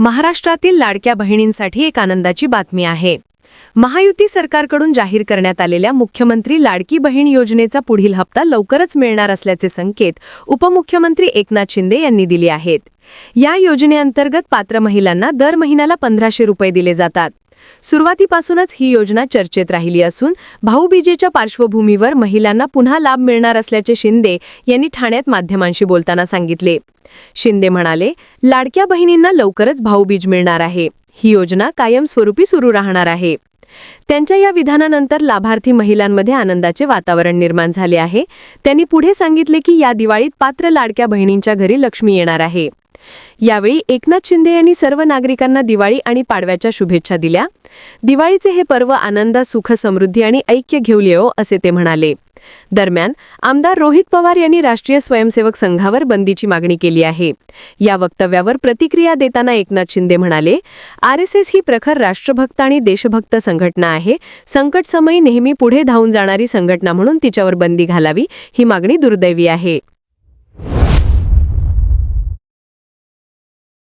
महाराष्ट्रातील लाडक्या बहिणींसाठी एक आनंदाची बातमी आहे. महायुती सरकारकडून जाहीर करण्यात आलेल्या मुख्यमंत्री लाडकी बहीण योजनेचा पुढील हप्ता लवकरच मिळणार असल्याचे संकेत उपमुख्यमंत्री एकनाथ शिंदे यांनी दिले आहेत. या योजनेअंतर्गत पात्र महिलांना दर महिन्याला पंधराशे रुपये दिले जातात. सुरुवातीपासूनच ही योजना चर्चेत राहिली असून भाऊबीजेच्या पार्श्वभूमीवर महिलांना पुन्हा लाभ मिळणार असल्याचे शिंदे यांनी ठाण्यात माध्यमांशी बोलताना सांगितले. शिंदे म्हणाले लाडक्या बहिणींना लवकरच भाऊबीज मिळणार आहे. ही योजना कायमस्वरूपी सुरू राहणार आहे. त्यांच्या या विधानानंतर लाभार्थी महिलांमध्ये आनंदाचे वातावरण निर्माण झाले आहे. त्यांनी पुढे सांगितले की या दिवाळीत पात्र लाडक्या बहिणींच्या घरी लक्ष्मी येणार आहे. यावेळी एकनाथ शिंदे यांनी सर्व नागरिकांना दिवाळी आणि पाडव्याच्या शुभेच्छा दिल्या. दिवाळीचे हे पर्व आनंद सुख समृद्धी आणि ऐक्य घेऊन येवो असे ते म्हणाले. दरम्यान आमदार रोहित पवार यांनी राष्ट्रीय स्वयंसेवक संघावर बंदीची मागणी केली आहे. या वक्तव्यावर प्रतिक्रिया देताना एकनाथ शिंदे म्हणाले आरएसएस ही प्रखर राष्ट्रभक्त आणि देशभक्त संघटना आहे. संकटसमयी नेहमी पुढे धावून जाणारी संघटना म्हणून तिच्यावर बंदी घालावी ही मागणी दुर्दैवी आहे.